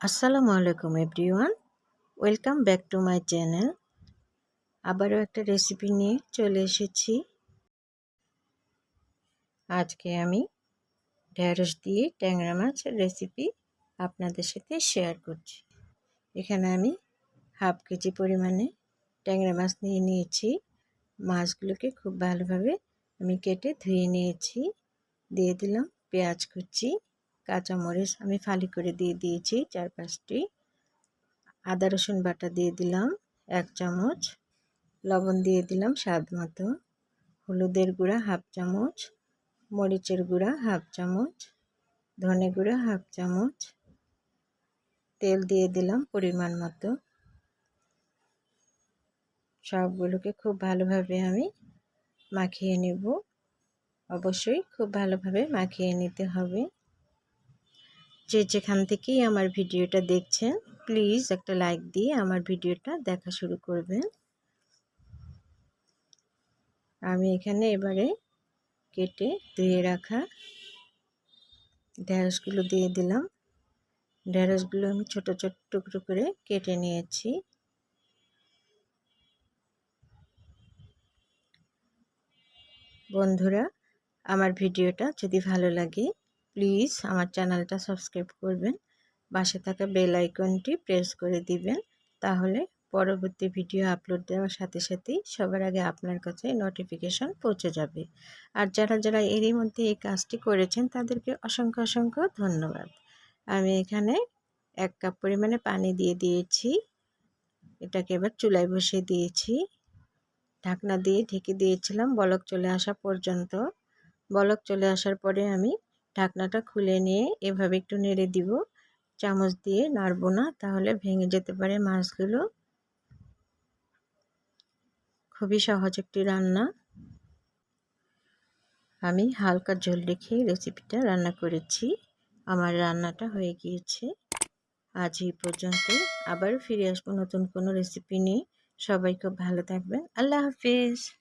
আসসালামু আলাইকুম everyone welcome back to my channel আবারও একটা রেসিপি নিয়ে চলে এসেছি। আজকে আমি ঢ্যাঁড়স দিয়ে ট্যাংরা মাছের রেসিপি আপনাদের সাথে শেয়ার করছি। এখানে আমি হাফ কেজি পরিমাণে ট্যাংরা মাছ নিয়ে নিয়েছি। মাছগুলোকে খুব ভালোভাবে আমি কেটে ধুয়ে নিয়েছি। দিয়ে দিলাম পেঁয়াজ কুচি। কাঁচামরিচ আমি ফালি করে দিয়ে দিয়েছি চার পাঁচটি আদা, রসুন বাটা দিয়ে দিলাম এক চামচ। লবণ দিয়ে দিলাম স্বাদ মতো। হলুদের গুঁড়া হাফ চামচ। মরিচের গুঁড়া হাফ চামচ। ধনে গুঁড়া হাফ চামচ। তেল দিয়ে দিলাম পরিমাণ মতো। সবগুলোকে খুব ভালোভাবে আমি মাখিয়ে নেব। অবশ্যই খুব ভালোভাবে মাখিয়ে নিতে হবে। যে যেখান থেকেই আমার ভিডিওটা দেখছেন প্লিজ একটা লাইক দিয়ে আমার ভিডিওটা দেখা শুরু করবেন। আমি এখানে এবারে কেটে ধুয়ে রাখা ঢ্যাঁড়সগুলো দিয়ে দিলাম। ঢ্যাঁড়সগুলো আমি ছোট ছোট টুকরো করে কেটে নিয়েছি। বন্ধুরা, আমার ভিডিওটা যদি ভালো লাগে প্লিজ আমার চ্যানেলটা সাবস্ক্রাইব করবেন। পাশে থাকা বেল আইকনটি প্রেস করে দিবেন। তাহলে পরবর্তী ভিডিও আপলোড দেওয়ার সাথে সাথেই সবার আগে আপনার কাছে নোটিফিকেশন পৌঁছে যাবে। আর যারা যারা এরই মধ্যে এই কাজটি করেছেন, তাদেরকে অসংখ্য অসংখ্য ধন্যবাদ। আমি এখানে এক কাপ পরিমাণে পানি দিয়ে দিয়েছি। এটাকে এবার চুলায় বসিয়ে দিয়েছি। ঢাকনা দিয়ে ঢেকে দিয়েছিলাম। বলক চলে আসা পর্যন্ত। বলক চলে আসার পরে আমি ঢাকনাটা খুলে নিয়ে এভাবে একটু নেড়ে দিব। চামচ দিয়ে নাড়বো না, তাহলে ভেঙে যেতে পারে মাছগুলো। খুবই সহজ একটি রান্না। আমি হালকা ঝোল রেখে রেসিপিটা রান্না করেছি। আমার রান্নাটা হয়ে গিয়েছে। আজ এই পর্যন্ত আবার ফিরে আসব নতুন কোনো রেসিপি নিয়ে। সবাই খুব ভালো থাকবেন। আল্লাহ হাফিজ।